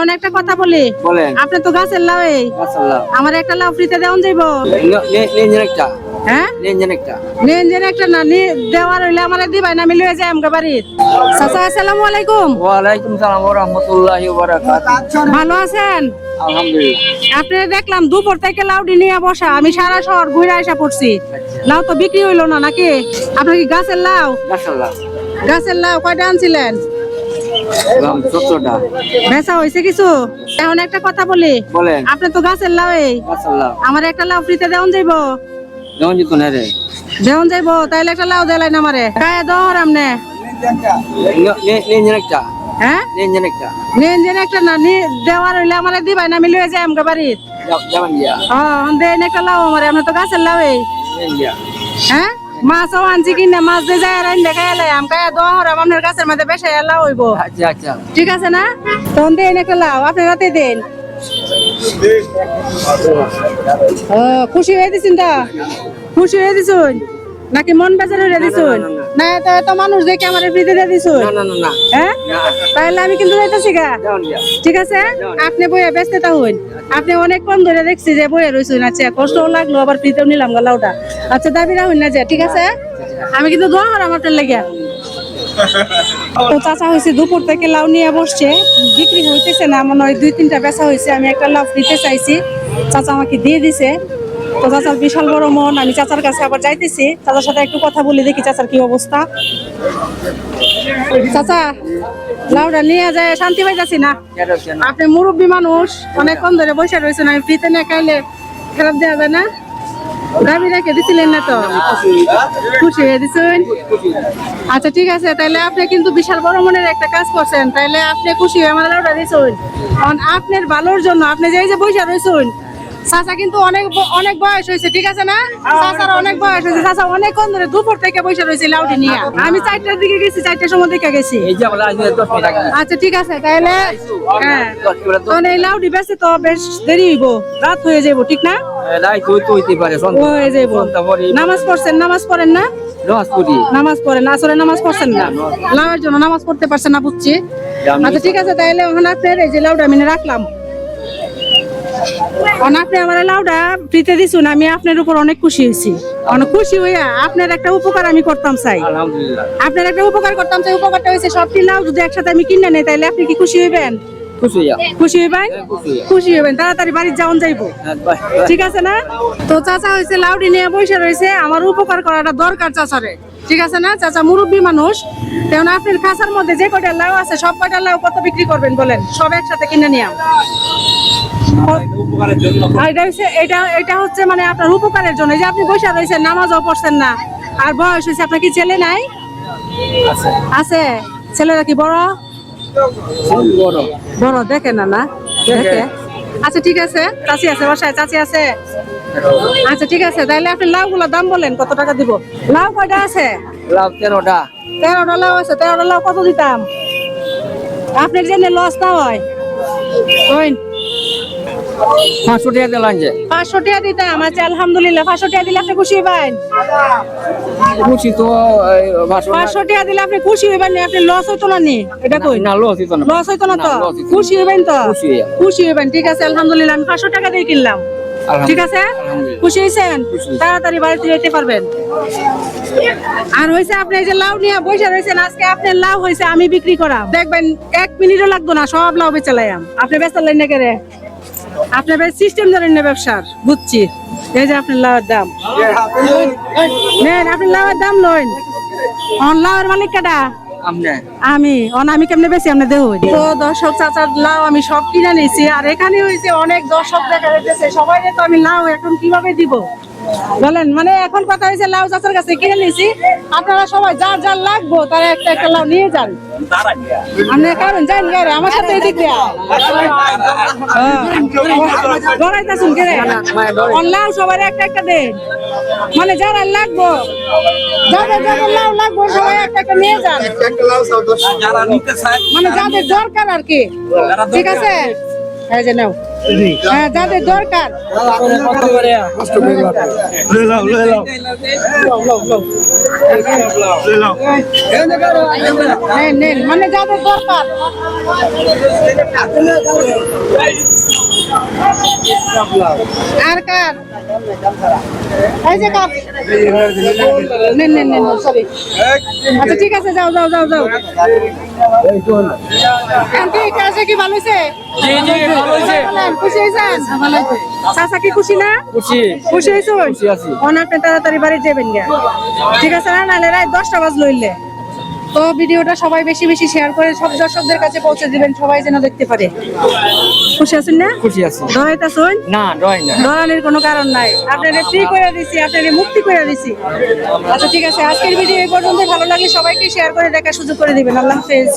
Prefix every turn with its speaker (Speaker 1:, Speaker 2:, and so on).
Speaker 1: এখন একটা কথা বলি। আপনি তো গাছের লাউ। এই আমার একটা লাউ ফ্রিতে দেওয়ান যাইব?
Speaker 2: একটা।
Speaker 1: হ্যাঁ?
Speaker 2: নিন একটা।
Speaker 1: নিন যেন একটা না দেওয়ার হইলে আমার দিবাই না আমি লয়ে আমগা বাড়ির। চাচা আসসালামু আলাইকুম।
Speaker 2: ওয়ালাইকুম সালাম ওয়া রাহমাতুল্লাহি ওয়া বারাকাতুহু।
Speaker 1: ভালো আছেন?
Speaker 2: আলহামদুলিল্লাহ।
Speaker 1: আপনি দেখলাম দুপুর থেকে লাউডি নিয়ে বসা আমি সারা শহর ঘুরে আসা পড়ছি। লাউ তো বিক্রি হইল না নাকি? আপনার কি গাছের লাউ?
Speaker 2: মাশাআল্লাহ
Speaker 1: গাছের লাউ কয়টা আনছিলেন?
Speaker 2: দাম 70টা
Speaker 1: বেচা হয়েছে কিছু? এখন একটা কথা বলি। আপনি তো গাছের লাউ এই। আমার একটা লাউ ফ্রিতে দেওয়ান যাইব?
Speaker 2: যেমন জিতো না রে।
Speaker 1: দেওয়ান যাইব? তাইলে একটা লাউ দেলাই না আমারে। কায় দর আমনে।
Speaker 2: একটা।
Speaker 1: হ্যাঁ?
Speaker 2: একটা।
Speaker 1: না নি দেওয়ার হইলে আমার দিবাই না আমি লয়ে যাই আমগা বাড়ির দেন একটা লাউ আমারে। আপনি তো গাছের লাউ এই। হ্যাঁ? মাছও আনছি কিনা মাছ দিয়ে যায় রাইন দেখা এলাই আম দোয়া দহর আপনার গাছের মধ্যে বেশি এলা হইব।
Speaker 2: আচ্ছা আচ্ছা।
Speaker 1: ঠিক আছে না? তখন দেন একটা লাও আপনি রাতে দেন। খুশি হয়ে দিছেন তো? খুশি হয়ে দিছুন? নাকি মন বাজার হয়ে দিছুন? না এত এত মানুষ দেখে আমার ফ্রিতে দিয়ে দিছুন
Speaker 2: না না না না।
Speaker 1: হ্যাঁ? তাহলে আমি কিন্তু যাইতেছি গা। ঠিক আছে? আপনি বইয়ে ব্যস্ত হইন। আপনি অনেকক্ষণ ধরে দেখছি যে বইয়ে রয়েছেন আচ্ছা কষ্টও লাগল আবার ফ্রিতেও নিলাম গা লাউটা। আচ্ছা দাবি রাখুন না যে ঠিক আছে? আমি কিন্তু দোয়া করাম আপনার লেগে। তো চাচা হয়েছে দুপুর থেকে লাউ নিয়ে বসছে। বিক্রি হইতেছে না মনে হয় দুই তিনটা বেচা হয়েছে আমি একটা লাউ ফ্রিতে চাইছি। চাচা আমাকে দিয়ে দিছে। তো চাচার বিশাল বড় মন, আমি চাচার কাছে আবার যাইতেছি। চাচার সাথে একটু কথা বলি, দেখি চাচার কি অবস্থা। চাচা লাউটা নিয়ে যায়, শান্তি পাইতাছি না? আপনি মুরব্বী মানুষ, অনেকক্ষণ ধরে বসে রয়েছেন, আমি ফ্রিতে না খাইলে খারাপ দেওয়া যায় না? দাবি রেখে দিছিলেন না তো? খুশি হয়ে দিছেন আচ্ছা ঠিক আছে তাহলে আপনি কিন্তু বিশাল বড় মনের একটা কাজ করছেন। তাহলে আপনি খুশি হয়ে আমার লাউডা দিছেন। কারণ আপনার ভালোর জন্য, আপনি যে যে বসে রয়েছেন চাচা কিন্তু অনেক অনেক বয়স হয়েছে ঠিক আছে না? চাচার অনেক বয়স হয়েছে। চাচা অনেকক্ষণ ধরে দুপুর থেকে বসে রয়েছে লাউটি নিয়ে। আমি চারটার দিকে গেছি চারটার সময় দিকে গেছি।
Speaker 2: এই যে আমরা আজকে 10 মিনিট আগে।
Speaker 1: আচ্ছা ঠিক আছে তাহলে হ্যাঁ
Speaker 2: 10 মিনিট
Speaker 1: তখন এই বেসে তো বেশ দেরি হইব রাত হয়ে যাব ঠিক না? হয়ে নামাজ পড়ছেন নামাজ পড়েন না?
Speaker 2: নামাজ পড়ি।
Speaker 1: নামাজ পড়েন আসলে নামাজ পড়ছেন না? লাউয়ের জন্য নামাজ পড়তে পারছেন না বুঝছি। আচ্ছা ঠিক আছে তাহলে ওখানে আপনার এই যে লাউডা আমি রাখলাম। আপনি আমার লাউডা ফ্রিতে দিছুন আমি আপনার উপর অনেক খুশি হয়েছি। অনেক খুশি হইয়া আপনার একটা উপকার আমি করতাম চাই। আপনার একটা উপকার করতাম চাই উপকারটা হয়েছে সবটি লাউ যদি একসাথে আমি কিনে নেই তাহলে আপনি কি খুশি হইবেন?
Speaker 2: খুশি
Speaker 1: হইবেন?
Speaker 2: খুশি
Speaker 1: হইবেন তাড়াতাড়ি বাড়ি যাওন যাইবো।
Speaker 2: হ্যাঁ।
Speaker 1: ঠিক আছে না? তো চাচা হয়েছে লাউডি নিয়ে বসে রয়েছে আমার উপকার করাটা দরকার চাচারে। ঠিক আছে না? চাচা মুরব্বী মানুষ। তেমন আপনার খাঁচার মধ্যে যে কয়টা লাউ আছে সব কয়টা লাউ কত বিক্রি করবেন বলেন? সব একসাথে কিনে নিয়ে এটা হচ্ছে এটা এটা হচ্ছে মানে আপনার উপকারের জন্য। যে আপনি বসে রয়েছেন নামাজও পড়ছেন না। আর বয়স হয়েছে আপনার কি ছেলে নাই? আছে। ছেলেরা কি বড়?
Speaker 2: বড়।
Speaker 1: দেখে না না? দেখে। আচ্ছা ঠিক আছে। চাচি আছে বাসায় চাচি আছে? আচ্ছা ঠিক আছে। তাহলে আপনি লাউ গুলোর দাম বলেন কত টাকা দিব? লাউ কয়টা আছে?
Speaker 2: লাভ তেরোটা।
Speaker 1: তেরোটা লাউ আছে তেরোটা লাউ কত দিতাম? আপনার জন্য লস না হয়?
Speaker 2: পাঁচশো টাকা দিলাম যে
Speaker 1: পাঁচশো টাকা দিতাম আচ্ছা আলহামদুলিল্লাহ পাঁচশো টাকা দিলে আপনি খুশি হইবেন?
Speaker 2: খুশি তো পাঁচশো
Speaker 1: টাকা দিলে আপনি খুশি হইবেন না? আপনি লস হইতো না নি? এটা কই?
Speaker 2: না লস দিত না।
Speaker 1: লস হইতো না তো?
Speaker 2: হইতো।
Speaker 1: খুশি হইবেন তো?
Speaker 2: খুশি
Speaker 1: হইবেন ঠিক আছে আলহামদুলিল্লাহ। আমি পাঁচশো টাকা দিয়ে কিনলাম। ঠিক আছে? খুশি হয়েছেন তাড়াতাড়ি বাড়িতে যেতে পারবেন। আর হয়েছে আপনি এই যে লাউ নিয়ে বসে রয়েছেন আজকে আপনার লাউ হয়েছে আমি বিক্রি করা দেখবেন এক মিনিটও লাগতো না সব লাউ বেচে লাইম আপনি বেচালেন না কেরে? আপনি ভাই সিস্টেম ধরেন না ব্যবসার বুঝছি। এই যে আপনার লাউয়ের দাম। নেন আপনি লাউয়ের দাম নয় অন লাউয়ের মালিক কাটা? আমি অন আমি কেমনে বেশি আপনি দেহ তো দর্শক চাচার লাউ আমি সব কিনে নিয়েছি আর এখানে হয়েছে অনেক দর্শক দেখা যাচ্ছে সবাই তো আমি লাউ এখন কীভাবে দিব? বলেন মানে এখন কথা হয়েছে লাউ চাচার কাছে কিনে নিয়েছি আপনারা সবাই যার যার লাগবো তারা একটা একটা লাউ নিয়ে যান। আপনি কারণ যান গাড়ি আমার সাথে এদিক দিয়া কে লাউ সবাই একটা একটা দেন। মানে যারা লাগবো যাদের যাদের লাউ লাগবো সবাই একটা একটা নিয়ে যান।
Speaker 3: যারা নিতে চায়
Speaker 1: মানে যাদের দরকার আর কি। ঠিক আছে? এই যে নাও। হ্যাঁ যাদের দরকার। মানে যাদের দরকার। আর কার? এই যে কার? নেন নেন নেন সরি আচ্ছা ঠিক আছে, যাও যাও যাও যাও। আন্টি কি ভালো
Speaker 2: জি জি ভালো
Speaker 1: চাচা কি খুশি না?
Speaker 2: খুশি।
Speaker 1: খুশি হয়েছো
Speaker 2: খুশি আছি।
Speaker 1: অনেক তাড়াতাড়ি বাড়ি যাবেন ঠিক আছে না? নালে রাত দশটা বাজ লইলে তো ভিডিওটা সবাই বেশি বেশি শেয়ার করে সব দর্শকদের কাছে পৌঁছে দিবেন সবাই যেন দেখতে পারে। খুশি আছেন না?
Speaker 2: খুশি আছি।
Speaker 1: ধরাইতেছুন
Speaker 2: না ডরাই না।
Speaker 1: ডরানোর কোনো কারণ নাই। আপনাদের ফ্রি করে দিছি আপনাদের মুক্তি করে দিছি। আচ্ছা ঠিক আছে আজকের ভিডিও এই পর্যন্ত ভালো লাগলে সবাইকে শেয়ার করে দেখার সুযোগ করে দিবেন। আল্লাহ হাফেজ।